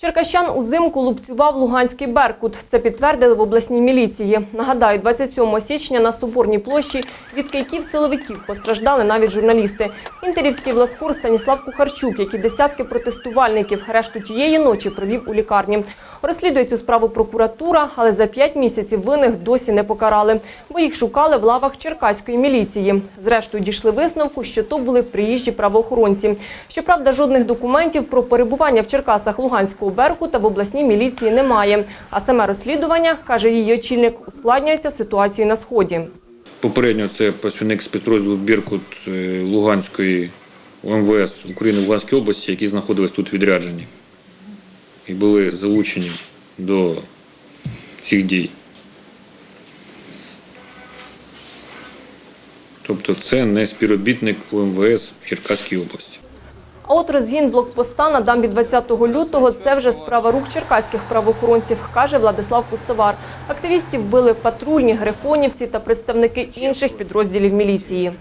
Черкащан узимку лупцював Луганський Беркут. Це підтвердили в обласній міліції. Нагадаю, 27 січня на Соборній площі від кийків-силовиків постраждали навіть журналісти. Інтерівський власкур Станіслав Кухарчук, як і десятки протестувальників, решту тієї ночі провів у лікарні. Розслідує цю справу прокуратура, але за п'ять місяців винних досі не покарали, бо їх шукали в лавах черкаської міліції. Зрештою дійшли висновку, що то були приїжджі правоохоронці. Щоправда, жодних документів про перебування в Черкасах Луганського Беркута в обласній міліції немає. А саме розслідування, каже її очільник, ускладнюється ситуацією на Сході. Попередньо це працівник спецпідрозділу Біркут е, Луганської УМВС України в Луганській області, які знаходились тут відряджені і були залучені до цих дій. Тобто це не співробітник УМВС в Черкаській області. А от розгін блокпоста на дамбі 20 лютого – це вже справа рук черкаських правоохоронців, каже Владислав Пустовар. Активістів били патрульні, грифонівці та представники інших підрозділів міліції.